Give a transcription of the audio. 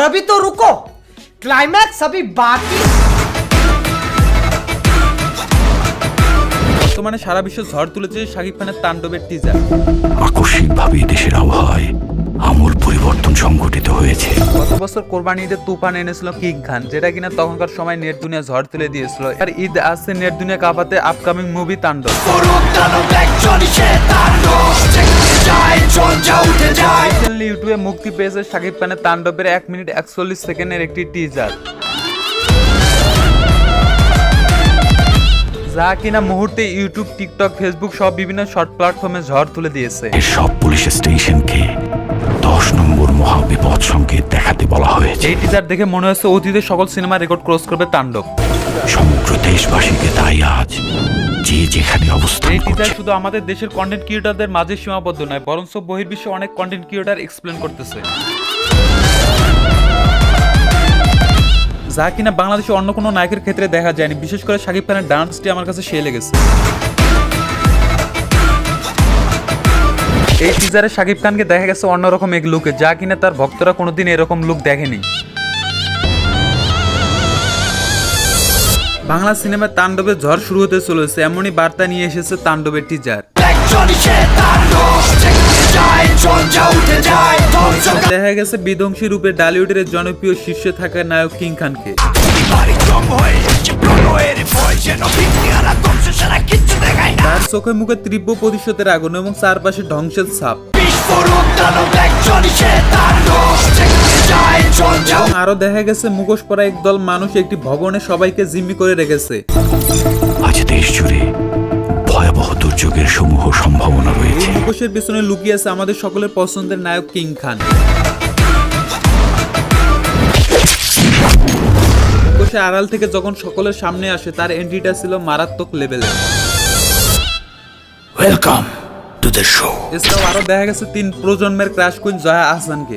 अभी तो रुको क्लाइमैक्स अभी बाकी বর্তমানে সারা বিশ্ব ঝড় তুলেছে শাকিব খানের তাণ্ডবের টিজার আকস্মিকভাবে দেশের আবহাওয়ায় আমূল পরিবর্তন সংঘটিত হয়েছে গত বছর কোরবানি ঈদে তুফান এনেছিল কিং খান যেটা কিনা তখনকার সময় নেট দুনিয়া ঝড় তুলে দিয়েছিল আর ঈদ আসছে নেট দুনিয়া কাপাতে আপকামিং মুভি তাণ্ডব রিসেন্টলি ইউটিউবে মুক্তি পেয়েছে শাকিব খানের তাণ্ডবের এক মিনিট একচল্লিশ সেকেন্ডের একটি টিজার যা কিনা মুহূর্তে ইউটিউব টিকটক ফেসবুক সব বিভিন্ন শর্ট প্ল্যাটফর্মে ঝড় তুলে দিয়েছে। সব পুলিশ স্টেশনকে দশ নম্বর মহাবিপদ সংকেত এই টিজার দেখে মনে হচ্ছে অতীতের সকল সিনেমা রেকর্ড ক্রস করবে তাণ্ডব। সমগ্র দেশবাসীকে তাই আজ যে যেখানে অবস্থান এই টিজার শুধু আমাদের দেশের কন্টেন্ট ক্রিয়েটরদের মাঝে সীমাবদ্ধ নয় বরঞ্চ বহির্বিশ্বে অনেক কন্টেন্ট ক্রিয়েটর এক্সপ্লেন করতেছে। যা কিনা বাংলাদেশে অন্য কোনো নায়কের ক্ষেত্রে দেখা যায়নি বিশেষ করে শাকিব খানের ডান্সটি আমার কাছে সে লেগেছে। এই টিজারে শাকিব খানকে দেখা গেছে অন্যরকম এক লুকে যা কিনা তার ভক্তরা কোনোদিন এরকম লুক দেখেনি। বাংলা সিনেমার তাণ্ডবের ঝড় শুরু হতে চলেছে, এমনই বার্তা নিয়ে এসেছে তাণ্ডবের টিজার দেখা গেছে বিধ্বংসী রূপে ডালিউডের জনপ্রিয় শীর্ষে থাকা নায়ক কিং খানকে। তার চোখে মুখে তীব্র প্রতিশোধের আগুন এবং চারপাশে ধ্বংসের ছাপ। আরও দেখা গেছে মুখোশ পরা একদল মানুষ একটি ভবনে সবাইকে জিম্মি করে রেখেছে। আজ দেশ জুড়ে ভয়াবহ দুর্যোগের সমূহ সম্ভাবনা রয়েছে। মুখোশের পিছনে লুকিয়ে আছে আমাদের সকলের পছন্দের নায়ক কিং খান। মুখোশের আড়াল থেকে যখন সকলের সামনে আসে তার এন্ট্রিটা ছিল মারাত্মক লেভেলের ওয়েলকাম টু দ্য শো এছাড়াও আরও দেখা গেছে তিন প্রজন্মের ক্রাশ কুইন জয়া আহসানকে।